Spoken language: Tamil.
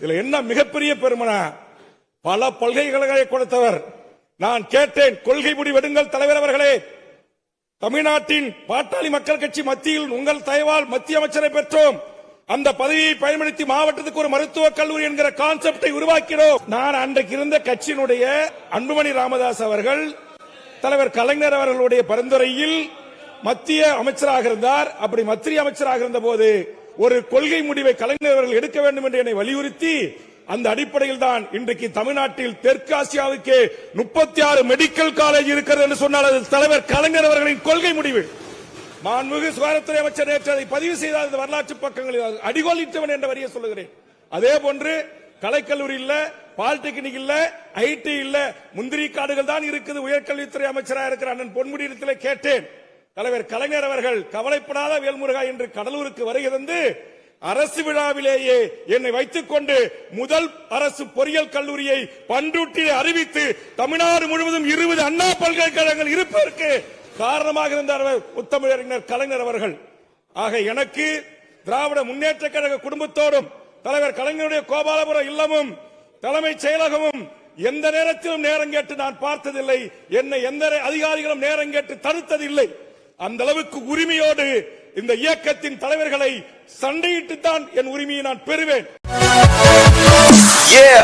இதுல என்ன மிகப்பெரிய பெருமனா பல பல்கலைக்கழகங்களை கொடுத்தவர். நான் கேட்டேன் கொள்கை முடிவெடுங்கள் தலைவர் அவர்களே. தமிழ்நாட்டின் பாட்டாளி மக்கள் கட்சி மத்தியில் உங்கள் தயவால் மத்திய அமைச்சரை பெற்றோம். அந்த பதவியை பயன்படுத்தி மாவட்டத்துக்கு ஒரு மருத்துவக் கல்லூரி என்கிற கான்செப்டை உருவாக்கினோம். நான் அன்றைக்கு இருந்த கட்சியினுடைய அன்புமணி ராமதாஸ் அவர்கள் தலைவர் கலைஞர் அவர்களுடைய பரிந்துரையில் மத்திய அமைச்சராக இருந்தார். அப்படி மத்திய அமைச்சராக இருந்த போது ஒரு கொள்கை முடிவை கலைஞர் அவர்கள் எடுக்க வேண்டும் என்று என்னை வலியுறுத்தி அந்த அடிப்படையில் தான் இன்றைக்கு தமிழ்நாட்டில் தெற்காசியாவுக்கு முப்பத்தி ஆறு மெடிக்கல் காலேஜ் இருக்கிறது என்று சொன்னால் அது தலைவர் கலைஞர் அவர்களின் கொள்கை முடிவு. மாண்புமிகு சுகாதாரத்துறை அமைச்சர் நேற்று அதை பதிவு செய்தார். இந்த வரலாற்று பக்கங்களில் அடிகோலிட்டவன் என்ற வரியை சொல்லுகிறேன். அதே போன்று கலைக்கல்லூரி இல்ல பாலிடெக்னிக் இல்ல ஐடி இல்ல முந்திரி காடுகள் தான் இருக்குது. உயர்கல்வித்துறை அமைச்சராக இருக்கிற அண்ணன் பொன்முடியிடத்தில் கேட்டேன். தலைவர் கலைஞர் அவர்கள் கவலைப்படாத வேல்முருகா என்று கடலூருக்கு வருகிறந்து அரசு விழாவிலேயே என்னை வைத்துக் கொண்டு முதல் அரசு பொறியியல் கல்லூரியை பண்ருட்டியில் அறிவித்து தமிழ்நாடு முழுவதும் இருபது அண்ணா பல்கலைக்கழகங்கள் இருப்பதற்கு காரணமாக இருந்தார் முத்தமிழறிஞர் கலைஞர் அவர்கள். ஆக எனக்கு திராவிட முன்னேற்ற கழக குடும்பத்தோடும் தலைவர் கலைஞருடைய கோபாலபுரம் இல்லமும் தலைமைச் செயலகமும் எந்த நேரத்திலும் நேரம் கேட்டு நான் பார்த்ததில்லை. என்னை எந்த அதிகாரிகளும் நேரம் கேட்டு தடுத்ததில்லை. அந்த அளவுக்கு உரிமையோடு இந்த இயக்கத்தின் தலைவர்களை சண்டையிட்டு தான் என் உரிமையை நான் பெறுவேன்.